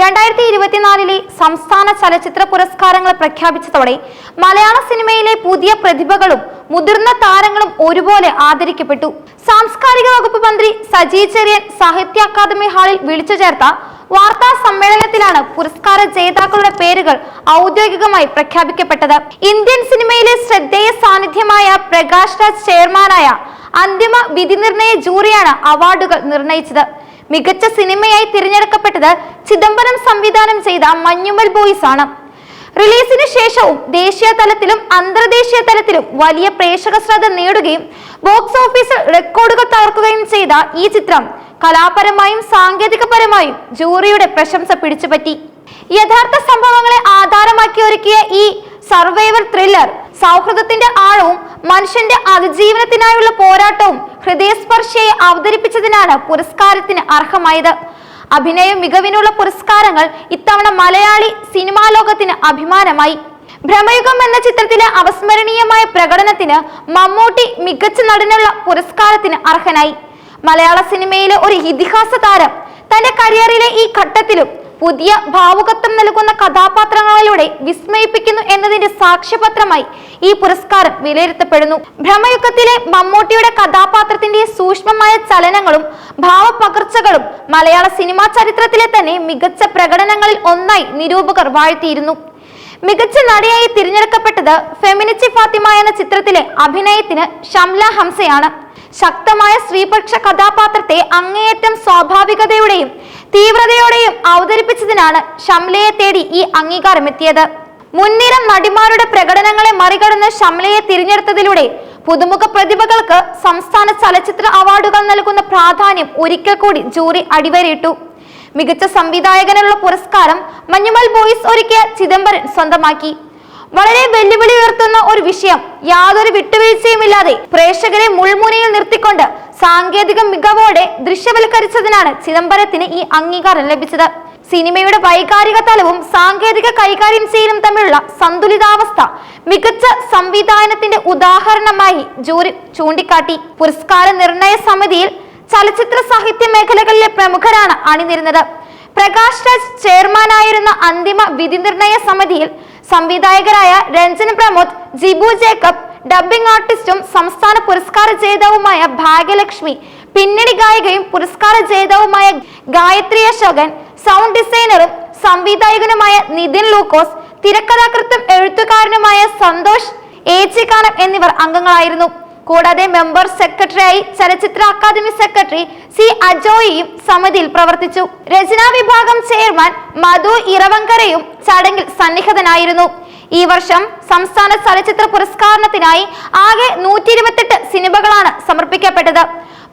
രണ്ടായിരത്തി ഇരുപത്തിനാലിലെ സംസ്ഥാന ചലച്ചിത്ര പുരസ്കാരങ്ങൾ പ്രഖ്യാപിച്ചതോടെ മലയാള സിനിമയിലെ പുതിയ പ്രതിഭകളും മുതിർന്ന താരങ്ങളും ഒരുപോലെ ആദരിക്കപ്പെട്ടു. സാംസ്കാരിക വകുപ്പ് മന്ത്രി സജി ചെറിയൻ സാഹിത്യ അക്കാദമി ഹാളിൽ വിളിച്ചു ചേർത്ത വാർത്താ സമ്മേളനത്തിലാണ് പുരസ്കാര ജേതാക്കളുടെ പേരുകൾ ഔദ്യോഗികമായി പ്രഖ്യാപിക്കപ്പെട്ടത്. ഇന്ത്യൻ സിനിമയിലെ ശ്രദ്ധേയ സാന്നിധ്യമായ പ്രകാശ് രാജ് ചെയർമാനായ അന്തിമ വിധി നിർണയ ജൂറിയാണ് അവാർഡുകൾ നിർണയിച്ചത്. മികച്ച സിനിമയായി തിരഞ്ഞെടുക്കപ്പെട്ടത് ചിദംബരം സംവിധാനം ചെയ്ത മഞ്ഞുമൽ ബോയ്സ് ആണ്. റിലീസിന് ശേഷവും ദേശീയ തലത്തിലും അന്തർദേശീയ തലത്തിലും വലിയ പ്രേക്ഷക ശ്രദ്ധ നേടുകയും ബോക്സ് ഓഫീസിൽ റെക്കോർഡുകൾ തകർക്കുകയും ചെയ്ത ഈ ചിത്രം കലാപരമായും സാങ്കേതികപരമായും ജൂറിയുടെ പ്രശംസ പിടിച്ചുപറ്റി. യഥാർത്ഥ സംഭവങ്ങളെ ആധാരമാക്കി ഒരുക്കിയ ഈ സർവൈവർ ത്രില്ലർ സൗഹൃദത്തിന്റെ ആഴവും മനുഷ്യന്റെ അതിജീവനത്തിനായുള്ള പോരാട്ടവും ഹൃദയസ്പർശിയെ അവതരിപ്പിച്ചതിനാണ് പുരസ്കാരത്തിന് അർഹമായത്. അഭിനയ മികവിനുള്ള പുരസ്കാരങ്ങൾ ഇത്തവണ മലയാളി സിനിമാ ലോകത്തിന് അഭിമാനമായി. ഭ്രമയുഗം എന്ന ചിത്രത്തിലെ അവസ്മരണീയമായ പ്രകടനത്തിന് മമ്മൂട്ടി മികച്ച നടനുള്ള പുരസ്കാരത്തിന് അർഹനായി. മലയാള സിനിമയിലെ ഒരു ഇതിഹാസ താരം തന്റെ കരിയറിലെ ഈ ഘട്ടത്തിലും പുതിയ ഭാവുകത്വം നൽകുന്ന കഥാപാത്രങ്ങളിലൂടെ വിസ്മയിപ്പിക്കുന്നു എന്നതിന്റെ സാക്ഷ്യപത്രമായി ഈ പുരസ്കാരം വിലയിരുത്തപ്പെടുന്നു. ഭ്രമയുഗത്തിലെ മമ്മൂട്ടിയുടെ കഥാപാത്രത്തിന്റെ സൂക്ഷ്മമായ ചലനങ്ങളും ഭാവപകർച്ചകളും മലയാള സിനിമാ ചരിത്രത്തിലെ തന്നെ മികച്ച പ്രകടനങ്ങളിൽ ഒന്നായി നിരൂപകർ വാഴ്ത്തിയിരുന്നു. മികച്ച നടിയായി തിരഞ്ഞെടുക്കപ്പെട്ടത് ഫെമിനിച്ചി ഫാത്തിമ എന്ന ചിത്രത്തിലെ അഭിനയത്തിന് ഷംല ഹംസയാണ്. ശക്തമായ സ്ത്രീപക്ഷ കഥാപാത്രത്തെ അങ്ങേയറ്റം സ്വാഭാവികതയുടെയും തീവ്രതയോടെയും അവതരിപ്പിച്ചതിനാണ് ഷംലയെ തേടി ഈ അംഗീകാരം എത്തിയത് മുൻനിര നടിമാരുടെ പ്രകടനങ്ങളെ മറികടന്ന് ഷംലയെ തിരഞ്ഞെടുത്തതിലൂടെ പുതുമുഖ പ്രതിഭകൾക്ക് സംസ്ഥാന ചലച്ചിത്ര അവാർഡുകൾ നൽകുന്ന പ്രാധാന്യം ഒരിക്കൽ കൂടി ജൂറി അടിവരയിട്ടു. മികച്ച സംവിധായകനുള്ള പുരസ്കാരം മഞ്ഞുമൽ ബോയ്സ് ഒരുക്കിയ ചിദംബരൻ സ്വന്തമാക്കി. വളരെ വെല്ലുവിളി ഉയർത്തുന്ന ഒരു വിഷയം യാതൊരു വിട്ടുവീഴ്ചയുമില്ലാതെ പ്രേക്ഷകരെ മുൾമുനയിൽ നിർത്തിക്കൊണ്ട് സാങ്കേതിക മികവോടെ ദൃശ്യവൽക്കരിച്ചതിനാണ് ചിദംബരത്തിന് ഈ അംഗീകാരം ലഭിച്ചത്. സിനിമയുടെ വൈകാരിക തലവും സാങ്കേതിക കൈകാര്യം ചെയ്യലും തമ്മിലുള്ള സന്തുലിതാവസ്ഥ മികച്ച സംവിധാനത്തിന്റെ ഉദാഹരണമായി ജൂറി ചൂണ്ടിക്കാട്ടി. പുരസ്കാര നിർണയ സമിതിയിൽ ചലച്ചിത്ര സാഹിത്യ മേഖലകളിലെ പ്രമുഖരാണ് അണിനിരുന്നത്. പ്രകാശ് രാജ് ചെയർമാനായിരുന്ന അന്തിമ വിധി നിർണയ സമിതിയിൽ സംവിധായകരായ രഞ്ജൻ പ്രമോദ് ജിബു ജേക്കബ് ഡബ്ബിംഗ് ആർട്ടിസ്റ്റും സംസ്ഥാന പുരസ്കാര ജേതാവുമായ ഭാഗ്യലക്ഷ്മി പിന്നണി ഗായികയും പുരസ്കാര ജേതാവുമായ ഗായത്രി അശോകൻ സൗണ്ട് ഡിസൈനറും സംവിധായകനുമായ നിതിൻ ലൂക്കോസ് തിരക്കഥാകൃത്തും എഴുത്തുകാരനുമായ സന്തോഷ് ഏച്ചിക്കാനം എന്നിവർ അംഗങ്ങളായിരുന്നു. കൂടാതെ മെമ്പർ സെക്രട്ടറിയായി ചലച്ചിത്ര അക്കാദമി സെക്രട്ടറി സി അജോയിയും സമിതിയിൽ പ്രവർത്തിച്ചു. രചനാ വിഭാഗം ചെയർമാൻ മധു ഇറവങ്കരയും ചടങ്ങിൽ സന്നിഹിതനായിരുന്നു. ഈ വർഷം സംസ്ഥാന ചലച്ചിത്ര പുരസ്കാരത്തിനായി ആകെ നൂറ്റി ഇരുപത്തെട്ട് സിനിമകളാണ് സമർപ്പിക്കപ്പെട്ടത്.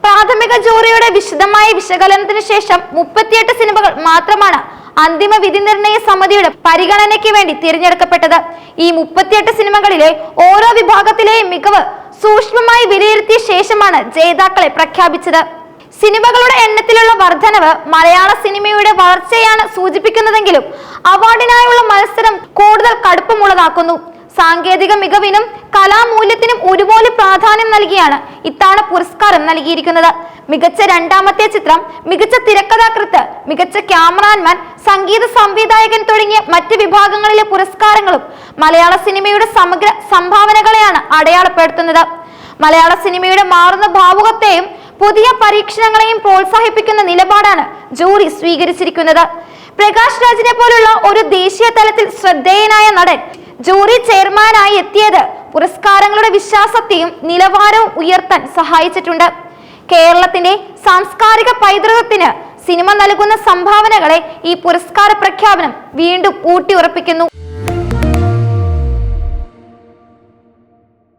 പ്രാഥമിക ജോറിയുടെ വിശദമായ വിശകലനത്തിന് ശേഷം മുപ്പത്തിയെട്ട് സിനിമകൾ മാത്രമാണ് അന്തിമ വിധി നിർണയ സമിതിയുടെ പരിഗണനയ്ക്ക് വേണ്ടി തിരഞ്ഞെടുക്കപ്പെട്ടത്. ഈ മുപ്പത്തിയെട്ട് സിനിമകളിലെ ഓരോ വിഭാഗത്തിലെയും മികവ് സൂക്ഷ്മമായി വിലയിരുത്തിയ ശേഷമാണ് ജേതാക്കളെ പ്രഖ്യാപിച്ചത്. സിനിമകളുടെ എണ്ണത്തിലുള്ള വർധനവ് മലയാള സിനിമയുടെ വളർച്ചയാണ് സൂചിപ്പിക്കുന്നതെങ്കിലും അവാർഡിനായുള്ള മത്സരം കൂടുതൽ കടുപ്പമുള്ളതാക്കുന്നു സാങ്കേതിക മികവിനും കലാമൂല്യത്തിനും ഒരുപോലെ പ്രാധാന്യം നൽകിയാണ് ഇത്തവണ പുരസ്കാരം നൽകിയിരിക്കുന്നത്. മികച്ച രണ്ടാമത്തെ ചിത്രം മികച്ച തിരക്കഥാകൃത്ത് മികച്ച ക്യാമറാമാൻ സംഗീത സംവിധായകൻ തുടങ്ങിയ മറ്റ് വിഭാഗങ്ങളിലെ പുരസ്കാരങ്ങളും മലയാള സിനിമയുടെ സമഗ്ര സംഭാവനകളെയാണ് അടയാളപ്പെടുത്തുന്നത്. മലയാള സിനിമയുടെ മാറുന്ന ഭാവുകത്തെയും പുതിയ പരീക്ഷണങ്ങളെയും പ്രോത്സാഹിപ്പിക്കുന്ന നിലപാടാണ് ജൂറി സ്വീകരിച്ചിരിക്കുന്നത്. പ്രകാശ് രാജിനെ പോലുള്ള ഒരു ദേശീയ തലത്തിൽ ശ്രദ്ധേയനായ നടൻ ജൂറി ചെയർമാനായി എത്തിയത് പുരസ്കാരങ്ങളുടെ വിശ്വാസത്തെയും നിലവാരവും ഉയർത്താൻ സഹായിച്ചിട്ടുണ്ട്. കേരളത്തിന്റെ സാംസ്കാരിക പൈതൃകത്തിന് സിനിമ നൽകുന്ന സംഭാവനകളെ ഈ പുരസ്കാര പ്രഖ്യാപനം വീണ്ടും ഊട്ടിയുറപ്പിക്കുന്നു.